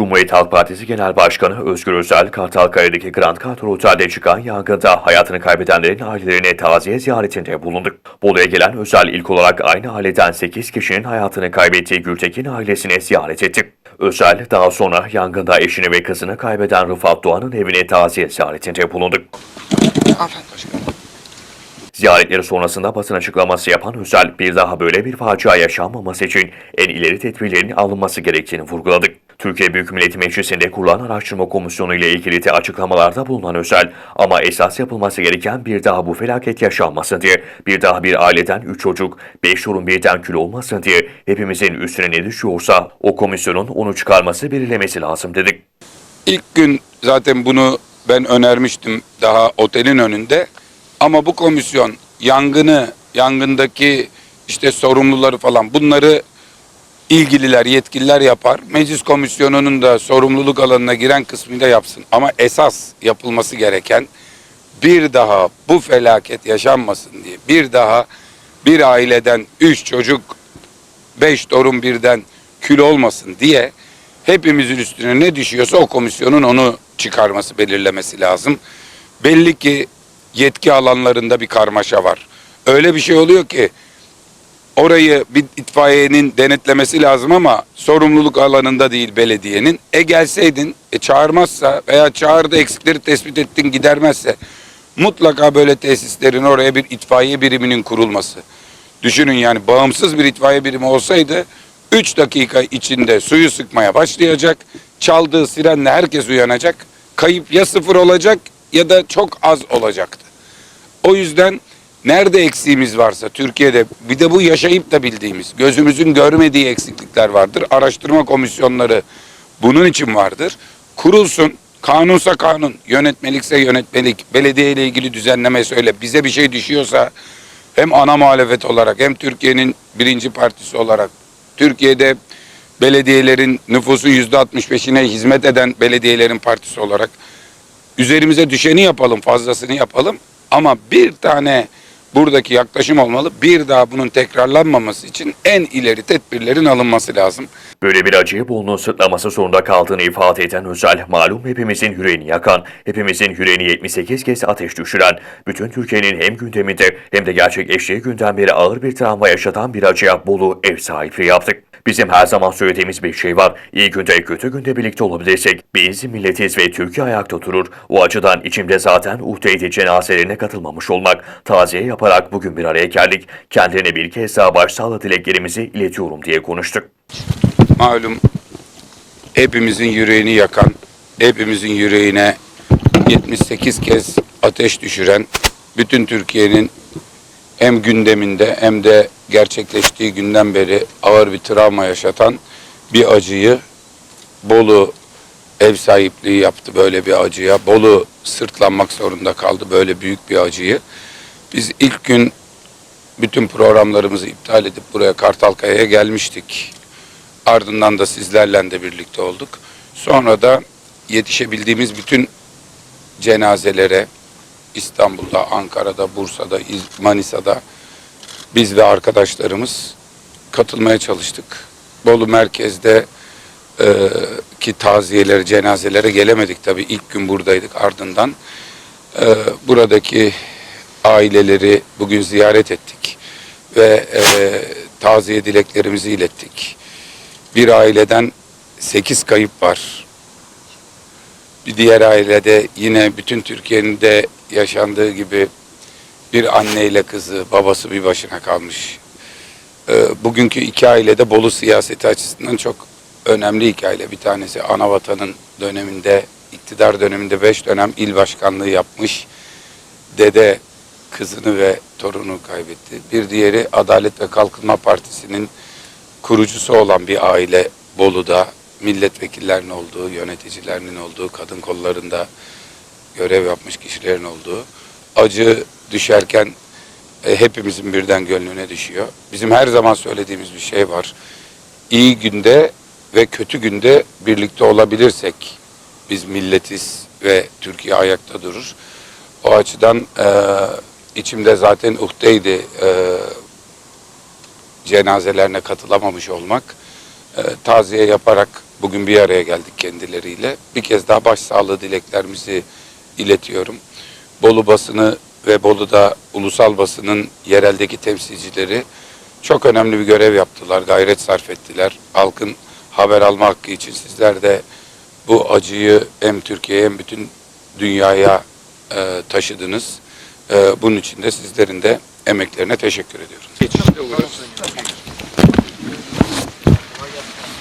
Cumhuriyet Halk Partisi Genel Başkanı Özgür Özel, Kartalkaya'daki Grand Kadro Otel'de çıkan yangında hayatını kaybedenlerin ailelerine taziye ziyaretinde bulundu. Bolu'ya gelen Özel ilk olarak aynı aileden 8 kişinin hayatını kaybettiği Gültekin ailesine ziyaret etti. Özel daha sonra yangında eşini ve kızını kaybeden Rıfat Doğan'ın evine taziye ziyaretinde bulundu. Ziyaretleri sonrasında basın açıklaması yapan Özel, bir daha böyle bir facia yaşanmaması için en ileri tedbirlerin alınması gerektiğini vurguladı. Türkiye Büyük Millet Meclisi'nde kurulan araştırma komisyonu ile ilgili de açıklamalarda bulunan Özel, ama esas yapılması gereken bir daha bu felaket yaşanmasın diye, bir daha bir aileden 3 çocuk, 5 torun birden kül olmasın diye hepimizin üstüne ne düşüyorsa o komisyonun onu çıkarması belirlemesi lazım dedik. İlk gün zaten bunu ben önermiştim daha otelin önünde. Ama bu komisyon yangını, yangındaki işte sorumluları falan bunları ilgililer, yetkililer yapar. Meclis komisyonunun da sorumluluk alanına giren kısmını da yapsın. Ama esas yapılması gereken bir daha bu felaket yaşanmasın diye bir daha bir aileden üç çocuk beş torun birden kül olmasın diye hepimizin üstüne ne düşüyorsa o komisyonun onu çıkarması, belirlemesi lazım. Belli ki yetki alanlarında bir karmaşa var. Öyle bir şey oluyor ki orayı bir itfaiyenin denetlemesi lazım ama sorumluluk alanında değil belediyenin. E gelseydin, e çağırmazsa veya çağırdı eksikleri tespit ettin gidermezse mutlaka böyle tesislerin oraya bir itfaiye biriminin kurulması. Düşünün yani bağımsız bir itfaiye birimi olsaydı 3 dakika içinde suyu sıkmaya başlayacak. Çaldığı sirenle herkes uyanacak. Kayıp ya sıfır olacak ya da çok az olacaktı. O yüzden nerede eksiğimiz varsa Türkiye'de bir de bu yaşayıp da bildiğimiz gözümüzün görmediği eksiklikler vardır. Araştırma komisyonları bunun için vardır. Kurulsun kanunsa kanun, yönetmelikse yönetmelik, belediye ile ilgili düzenleme söyle. Bize bir şey düşüyorsa hem ana muhalefet olarak hem Türkiye'nin birinci partisi olarak Türkiye'de belediyelerin nüfusun yüzde 65'ine hizmet eden belediyelerin partisi olarak üzerimize düşeni yapalım, fazlasını yapalım. Ama bir tane buradaki yaklaşım olmalı. Bir daha bunun tekrarlanmaması için en ileri tedbirlerin alınması lazım. Böyle bir acıyı Bolu'nun sırtlaması zorunda kaldığını ifade eden Özel, malum hepimizin yüreğini yakan, hepimizin yüreğini 78 kez ateş düşüren, bütün Türkiye'nin hem gündeminde hem de gerçekleştiği günden beri ağır bir travma yaşatan bir acıya Bolu ev sahipliği yaptık. Bizim her zaman söylediğimiz bir şey var. İyi günde kötü günde birlikte olabilirsek biz milletiz ve Türkiye ayakta durur. O açıdan içimde zaten uhdeydi cenazelerine katılmamış olmak. Taziye yaparak bugün bir araya geldik. Kendilerine bir kez daha başsağlığı dileklerimizi iletiyorum diye konuştuk. Malum hepimizin yüreğini yakan, hepimizin yüreğine 78 kez ateş düşüren, bütün Türkiye'nin hem gündeminde hem de gerçekleştiği günden beri ağır bir travma yaşatan bir acıyı Bolu ev sahipliği yaptı böyle bir acıya. Bolu sırtlanmak zorunda kaldı böyle büyük bir acıyı. Biz ilk gün bütün programlarımızı iptal edip buraya Kartalkaya'ya gelmiştik. Ardından da sizlerle de birlikte olduk. Sonra da yetişebildiğimiz bütün cenazelere İstanbul'da, Ankara'da, Bursa'da, Manisa'da biz ve arkadaşlarımız katılmaya çalıştık. Bolu merkezde e, ki taziyeleri, cenazelere gelemedik tabii. ilk gün buradaydık ardından. E, buradaki aileleri bugün ziyaret ettik ve e, taziye dileklerimizi ilettik. Bir aileden sekiz kayıp var. Bir diğer ailede yine bütün Türkiye'nin de yaşandığı gibi bir anneyle kızı, babası bir başına kalmış. Ee, bugünkü iki ailede Bolu siyaseti açısından çok önemli iki. Bir tanesi Anavatan'ın döneminde, iktidar döneminde beş dönem il başkanlığı yapmış. Dede kızını ve torunu kaybetti. Bir diğeri Adalet ve Kalkınma Partisi'nin kurucusu olan bir aile Bolu'da milletvekillerinin olduğu, yöneticilerinin olduğu, kadın kollarında görev yapmış kişilerin olduğu acı düşerken e, hepimizin birden gönlüne düşüyor. Bizim her zaman söylediğimiz bir şey var. İyi günde ve kötü günde birlikte olabilirsek biz milletiz ve Türkiye ayakta durur. O açıdan e, içimde zaten uhdeydi e, cenazelerine katılamamış olmak. e, taziye yaparak bugün bir araya geldik kendileriyle. Bir kez daha başsağlığı dileklerimizi iletiyorum. Bolu basını ve Bolu'da ulusal basının yereldeki temsilcileri çok önemli bir görev yaptılar, gayret sarf ettiler. Halkın haber alma hakkı için sizler de bu acıyı hem Türkiye'ye hem bütün dünyaya e, taşıdınız. E, bunun için de sizlerin de emeklerine teşekkür ediyorum.